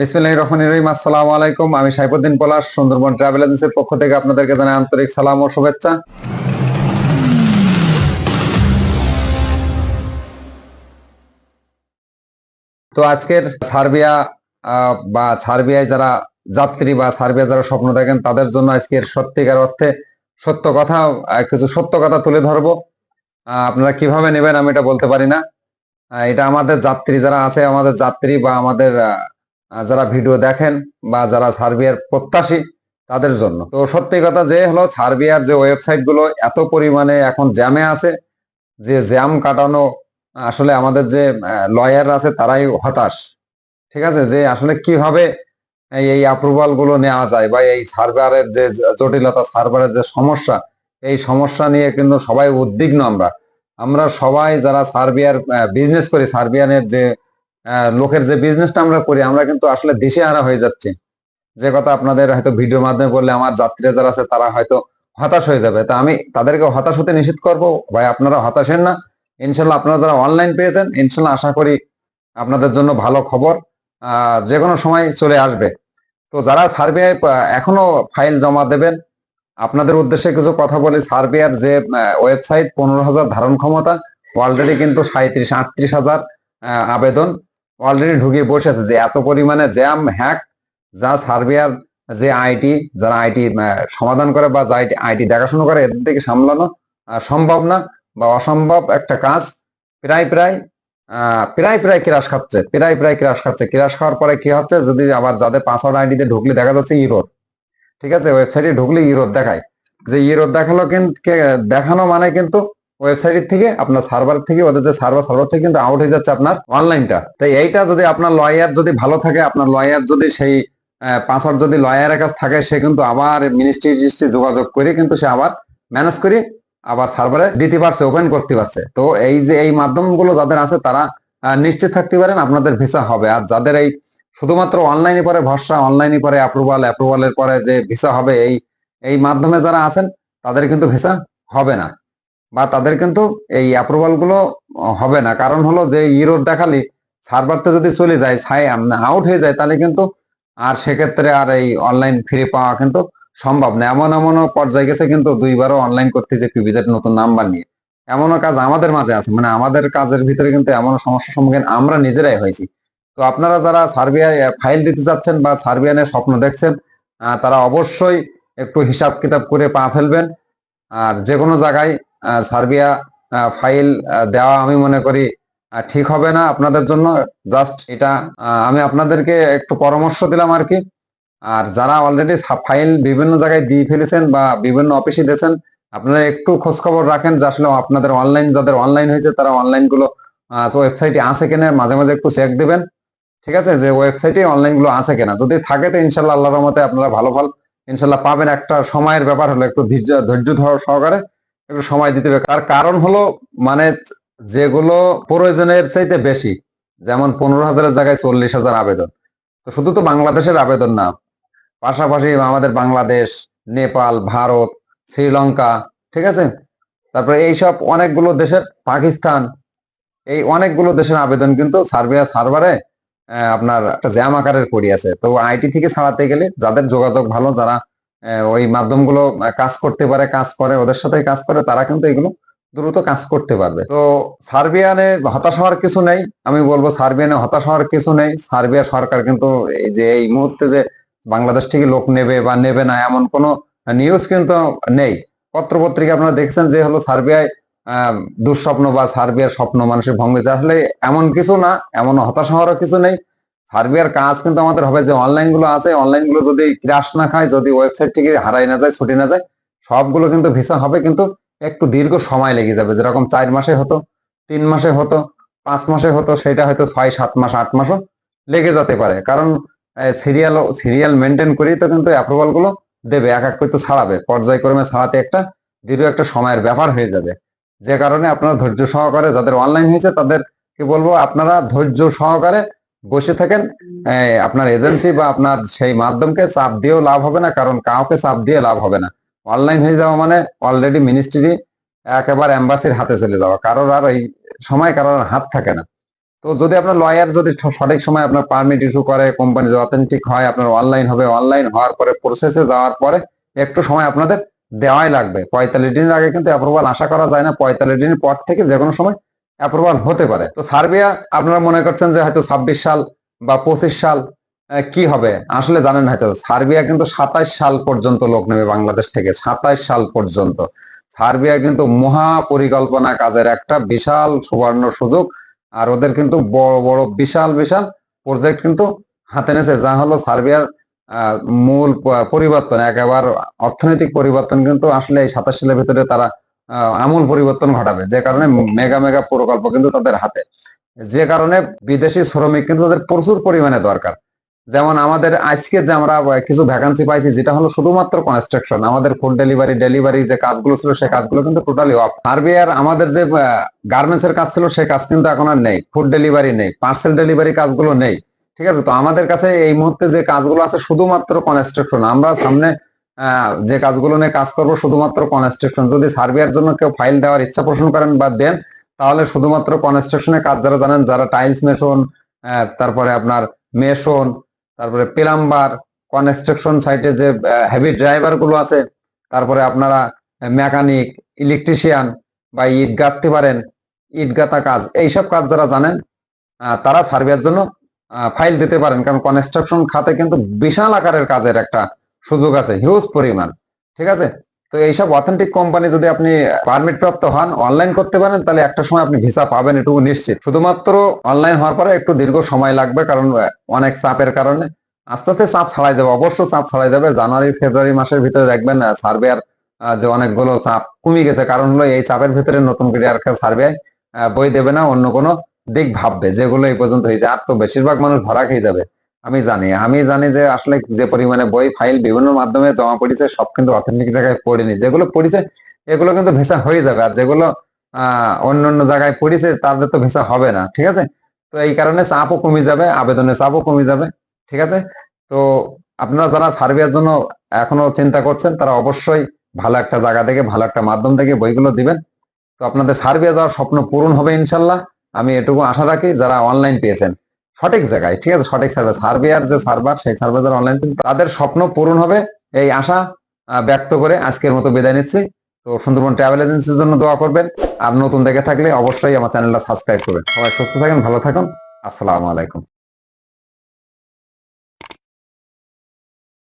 বিসমিল্লাহ আলাইকুম। আমি সাইফুদ্দিন পলাশ, সুন্দরবন ট্রাভেল এজেন্সির পক্ষ থেকে আপনাদেরকে আন্তরিক সালাম ও শুভেচ্ছা। তো আজকের সার্বিয়া বা সার্বিয়ায় যারা যাত্রী বা সার্বিয়া যারা স্বপ্ন দেখেন, তাদের জন্য আজকের সত্যিকার অর্থে সত্য কথা কিছু সত্য কথা তুলে ধরবো। আপনারা কীভাবে নেবেন আমি এটা বলতে পারি না। এটা আমাদের যাত্রী যারা আছে, আমাদের যাত্রী বা আমাদের যারা ভিডিও দেখেন বা যারা সার্বিয়ার প্রত্যাশী, তাদের জন্য। তো সত্যি কথা যে হলো সার্বিয়ার যে ওয়েবসাইটগুলো এত পরিমাণে এখন জ্যামে আছে যে জ্যাম কাটানো আসলে আমাদের যে লয়ার আছে তারাই হতাশ। ঠিক আছে? যে আসলে কীভাবে এই অ্যাপ্রুভালগুলো নেওয়া যায় বা এই সার্ভারের যে জটিলতা, সার্ভারের যে সমস্যা, এই সমস্যা নিয়ে কিন্তু সবাই উদ্বিগ্ন আমরা। আমরা সবাই যারা সার্বিয়ার বিজনেস করি সার্বিয়ানের যে লোকের যে বিজনেসটা আমরা করি, আমরা কিন্তু আসলে দিশেহারা হয়ে যাচ্ছি। যে কথা আপনাদের হয়তো ভিডিও মাধ্যমে বললে, আমার যাত্রীরা যারা আছে, তারা হয়তো হতাশ হয়ে যাবে। তা আমি তাদেরকে হতাশ হতে নিষেধ করব। ভাই, আপনারা হতাশ হেন না। ইনশাল্লাহ আপনারা যারা অনলাইন পেয়েছেন, ইনশাল্লাহ আশা করি আপনাদের জন্য ভালো খবর। যে কোনো সময় চলে আসবে। তো যারা সার্বিয়ায় এখনও ফাইল জমা দেবেন, আপনাদের উদ্দেশ্যে কিছু কথা বলি। সার্বিয়ার যে ওয়েবসাইট পনেরো হাজার ধারণ ক্ষমতা অলরেডি কিন্তু সাঁত্রিশ আটত্রিশ হাজার আবেদন। অলরেডি ঢুকে বসে আছে যে এত পরিমাণে জ্যাম হ্যাক যা সার্বিয়ার যে আইটি যারা আইটি সমাধান করে বা যা আইটি দেখাশোনা করে, এদের থেকে সামলানো সম্ভব না বা অসম্ভব একটা কাজ। প্রায় প্রায় প্রায় প্রায় ক্রাশ খাচ্ছে, প্রায় প্রায় ক্রাশ খাচ্ছে। ক্রাশ খাওয়ার পরে কি হচ্ছে? যদি আবার যাদের পাসওয়ার্ড আইডিতে ঢুকলে দেখা যাচ্ছে ইউরোপ ঠিক আছে? ওয়েবসাইটে ঢুকলে ইউরোপ দেখায়। যে ইউরোপ দেখাল কিন্তু দেখানো মানে কিন্তু ওয়েবসাইট থেকে, আপনার সার্ভার থেকে, ওদের যে সার্ভার সার্ভার থেকে কিন্তু আউট হয়ে যাচ্ছে আপনার অনলাইনটা তাই এইটা যদি আপনার লয়ার যদি ভালো থাকে, আপনার লয়ার যদি সেই পাসওয়ার্ড যদি লয়ারের কাছে থাকে, সে কিন্তু আবার মিনিস্ট্রি টিনিস্ট্রি যোগাযোগ করে কিন্তু সে আবার ম্যানেজ করে আবার সার্ভারে দিতে পারছে ওপেন করতে পারছে। তো এই যে, এই মাধ্যমগুলো যাদের আছে, তারা নিশ্চিত থাকতে পারেন আপনাদের ভিসা হবে। আর যাদের এই শুধুমাত্র অনলাইনে পরে ভরসা অনলাইনে পরে অ্যাপ্রুভাল অ্যাপ্রুভালের পরে যে ভিসা হবে, এই এই মাধ্যমে যারা আছেন, তাদের কিন্তু ভিসা হবে না। বা তাদের কিন্তু এই অ্যাপ্রুভালগুলো হবে না। কারণ হলো যে ইউরোপ দেখালি সার্ভারতে যদি চলে যায়, ছাই আউট হয়ে যায়, তাহলে কিন্তু আর সেক্ষেত্রে আর এই অনলাইন ফ্রি পাওয়া কিন্তু সম্ভব না। এমন এমনও পর্যায়ে গেছে কিন্তু দুইবারও অনলাইন করতে যে পিভিজেট নতুন নাম্বার নিয়ে। এমনও কাজ আমাদের মাঝে আছে। মানে আমাদের কাজের ভিতরে কিন্তু এমন সমস্যার সম্মুখীন আমরা নিজেরাই হয়েছি। তো আপনারা যারা সার্বিয়ায় ফাইল দিতে চাচ্ছেন বা সার্বিয়ানের স্বপ্ন দেখছেন তারা অবশ্যই একটু হিসাব কিতাব করে পা ফেলবেন। আর যে কোনো জায়গায় সার্বিয়া ফাইল দেওয়া আমি মনে করি ঠিক হবে না আপনাদের জন্য। জাস্ট এটা আমি আপনাদেরকে একটু পরামর্শ দিলাম আর কি। আর যারা অলরেডি ফাইল বিভিন্ন জায়গায় দিয়ে ফেলেছেন বা বিভিন্ন অফিসে দিয়েছেন, আপনারা একটু খোঁজ খবর রাখেন যে আসলে আপনাদের অনলাইন যাদের অনলাইন হয়েছে, তারা অনলাইনগুলো ওয়েবসাইটে আছে কিনা, মাঝে মাঝে একটু চেক দিবেন। ঠিক আছে? যে ওয়েবসাইটে অনলাইনগুলো আছে কিনা। যদি থাকে তো ইনশাল্লাহ আল্লাহর রহমতে আপনারা ভালো ফল ইনশাল্লাহ পাবেন। একটা সময়ের ব্যাপার হলো একটু ধৈর্য ধৈর্য ধর সহকারে। একটু সময় দিতে হবে। তার কারণ হলো মানে যেগুলো প্রয়োজনের চাইতে বেশি, যেমন পনেরো হাজারের জায়গায় চল্লিশ হাজার আবেদন। তো শুধু তো বাংলাদেশের আবেদন না, পাশাপাশি আমাদের বাংলাদেশ, নেপাল, ভারত, শ্রীলঙ্কা, ঠিক আছে? তারপরে এইসব অনেকগুলো দেশের, পাকিস্তান, এই অনেকগুলো দেশের আবেদন কিন্তু সার্বিয়া সার্ভারে আপনার একটা জ্যাম আকারের পড়ে আছে। তো আইটি থেকে ছাড়াতে গেলে যাদের যোগাযোগ ভালো, যারা ওই মাধ্যমগুলো কাজ করতে পারে, কাজ করে, ওদের সাথে কাজ করে, তারা কিন্তু এগুলো দ্রুত কাজ করতে পারবে। তো সার্বিয়ানে হতাশ হওয়ার কিছু নেই, আমি বলব সার্বিয়ানে হতাশ হওয়ার কিছু নেই। সার্বিয়া সরকার কিন্তু এই যে, এই মুহূর্তে যে বাংলাদেশ থেকে লোক নেবে বা নেবে না, এমন কোনো নিউজ কিন্তু নেই। পত্রপত্রিকা আপনারা দেখছেন যে হলো সার্বিয়ায় দুঃস্বপ্ন বা সার্বিয়ার স্বপ্ন মানুষের ভঙ্গে। আসলে এমন কিছু না, এমন হতাশ হওয়ারও কিছু নেই। সার্বিয়ার কাজ কিন্তু আমাদের হবে যে অনলাইনগুলো আছে অনলাইনগুলো যদি ক্রাশ না খায়, যদি ওয়েবসাইট থেকে হারাই না যায়, ছুটি না যায়, সবগুলো কিন্তু ভিসা হবে, কিন্তু একটু দীর্ঘ সময় লেগে যাবে। যেরকম চার মাসে হতো, তিন মাসে হতো, পাঁচ মাসে হতো, সেটা হয়তো ছয়, সাত মাস, আট মাসও লেগে যেতে পারে। কারণ সিরিয়াল সিরিয়াল মেনটেন করেই তো কিন্তু অ্যাপ্রুভালগুলো দেবে, এক এক করে তো ছাড়াবে। পর্যায়ক্রমে ছাড়াতে একটা দীর্ঘ একটা সময়ের ব্যাপার হয়ে যাবে। যে কারণে আপনারা ধৈর্য সহকারে, যাদের অনলাইন হয়েছে, তাদের, কি বলব, আপনারা ধৈর্য সহকারে বসে থাকেন আপনার এজেন্সি বা আপনার সেই মাধ্যমকে চাপ দিয়েও লাভ হবে না, কারণ কাউকে চাপ দিয়ে লাভ হবে না। অনলাইন হয়ে যাওয়া মানে অলরেডি মিনিস্ট্রি একেবারে এম্বাসির হাতে চলে যাওয়া, কারোর আর এই সময় কারোর হাত থাকে না। তো যদি আপনার লয়ার যদি সঠিক সময় আপনার পারমিট ইস্যু করে কোম্পানি যদি অথেন্টিক হয়, আপনার অনলাইন হবে অনলাইন হওয়ার পরে প্রসেসে যাওয়ার পরে একটু সময় আপনাদের দেওয়াই লাগবে। পঁয়তাল্লিশ দিনের আগে কিন্তু অ্যাপ্রুভাল আশা করা যায় না, পঁয়তাল্লিশ দিনের পর থেকে যে কোনো সময় অ্যাপ্রুভাল হতে পারে। তো সার্বিয়া, আপনারা মনে করছেন যে হয়তো ছাব্বিশ সাল বা পঁচিশ সাল কি হবে? আসলে জানেন হয়তো। সার্বিয়া কিন্তু সাতাইশ সাল পর্যন্ত লোক নেবে বাংলাদেশ থেকে, সাতাইশ সাল পর্যন্ত। সার্বিয়া কিন্তু মহা পরিকল্পনা কাজের একটা বিশাল সুবর্ণ সুযোগ, আর ওদের কিন্তু বড় বড়, বিশাল বিশাল প্রজেক্ট কিন্তু হাতে নেছে যা হলো সার্বিয়ার মূল পরিবর্তন। একেবারে অর্থনৈতিক পরিবর্তন কিন্তু আসলে এই সাতাশ সালের ভিতরে তারা আমূল পরিবর্তন ঘটাবে। যে কারণে মেগা মেগা প্রকল্প কিন্তু তাদের হাতে। যে কারণে বিদেশি শ্রমিক কিন্তু তাদের প্রচুর পরিমাণে দরকার। যেমন আমাদের আজকে যে আমরা কিছু ভ্যাকান্সি পাইছি, যেটা হলো শুধুমাত্র কনস্ট্রাকশন আমাদের ফুড ডেলিভারি ডেলিভারি যে কাজগুলো ছিল সেই কাজগুলো কিন্তু টোটালি অফ আরবিআর আমাদের যে গার্মেন্টস এর কাজ ছিল সেই কাজ কিন্তু এখন আর নেই। ফুড ডেলিভারি নেই পার্সেল ডেলিভারি কাজগুলো নেই। ঠিক আছে? তো আমাদের কাছে এই মুহূর্তে যে কাজগুলো আছে, শুধুমাত্র কনস্ট্রাকশন আমরা সামনে যে কাজগুলো নিয়ে কাজ করব, শুধুমাত্র কনস্ট্রাকশন যদি সার্বিয়ার জন্য কেউ ফাইল দেওয়ার ইচ্ছা পোষণ করেন বা দেন, তাহলে শুধুমাত্র কনস্ট্রাকশনের কাজ যারা জানেন, যারা টাইলস মেশন তারপরে আপনার মেশন, তারপরে প্লাম্বার কনস্ট্রাকশন সাইটে যে হেভি ড্রাইভারগুলো আছে, তারপরে আপনারা মেকানিক ইলেকট্রিশিয়ান বা ইট গাঁথতে পারেন, ইট গাঁথা কাজ, এইসব কাজ যারা জানেন তারা সার্বিয়ার জন্য ফাইল দিতে পারেন। কারণ কনস্ট্রাকশন খাতে কিন্তু বিশাল আকারের কাজের একটা সুযোগ আছে হিউজ পরিমাণ। ঠিক আছে? তো এইসব অথেন্টিক কোম্পানি যদি আপনি পারমিট প্রাপ্ত হন অনলাইন করতে পারেন, তাহলে একটা সময় আপনি ভিসা পাবেন এটুকু নিশ্চিত। শুধুমাত্র অনলাইন হওয়ার পরে একটু দীর্ঘ সময় লাগবে, কারণ অনেক চাপের কারণে। আস্তে আস্তে চাপ ছাড়াই যাবে, অবশ্য চাপ ছাড়াই যাবে। জানুয়ারি, ফেব্রুয়ারি মাসের ভিতরে দেখবেন সার্ভেয়ার যে অনেকগুলো চাপ কমে গেছে। কারণ হলো এই চাপের ভিতরে নতুন করে আর সার্ভে বই দেবে না, অন্য কোনো দিক ভাববে, যেগুলো এই পর্যন্ত হয়েছে। আর তো বেশিরভাগ মানুষ ধরা খেয়ে যাবে আমি জানি আমি জানি যে আসলে যে পরিমাণে বই, ফাইল বিভিন্ন মাধ্যমে জমা পড়েছে, সব কিন্তু অথেন্টিক জায়গায় পড়েনি। যেগুলো পড়েছে, এগুলো কিন্তু ভেসা হয়ে যাবে। আর যেগুলো অন্য অন্য জায়গায় পড়েছে, তাদের তো ভেসা হবে না, ঠিক আছে? তো এই কারণে চাপও কমে যাবে, আবেদনের চাপও কমে যাবে, ঠিক আছে? তো আপনারা যারা সার্ভের জন্য এখনও চিন্তা করছেন, তারা অবশ্যই ভালো একটা জায়গা থেকে, ভালো একটা মাধ্যম থেকে বইগুলো দিবেন। তো আপনাদের সার্ভে যাওয়ার স্বপ্ন পূরণ হবে ইনশাল্লাহ। আমি এটুকু আশা রাখি, যারা অনলাইন পেয়েছেন। সঠিক জায়গায়, ঠিক আছে? সঠিক সার্ভার সার্ভেয়ার যে সার্ভার সেই সার্ভার যারা অনলাইন তাদের স্বপ্ন পূরণ হবে এই আশা ব্যক্ত করে আজকের মতো বিদায় নিচ্ছি। তো সুন্দরবন ট্রাভেল এজেন্সির জন্য দোয়া করবেন। আর নতুন দেখে থাকলে অবশ্যই আমার চ্যানেলটা সাবস্ক্রাইব করবেন। সবাই সুস্থ থাকেন, ভালো থাকুন। আসসালামু আলাইকুম।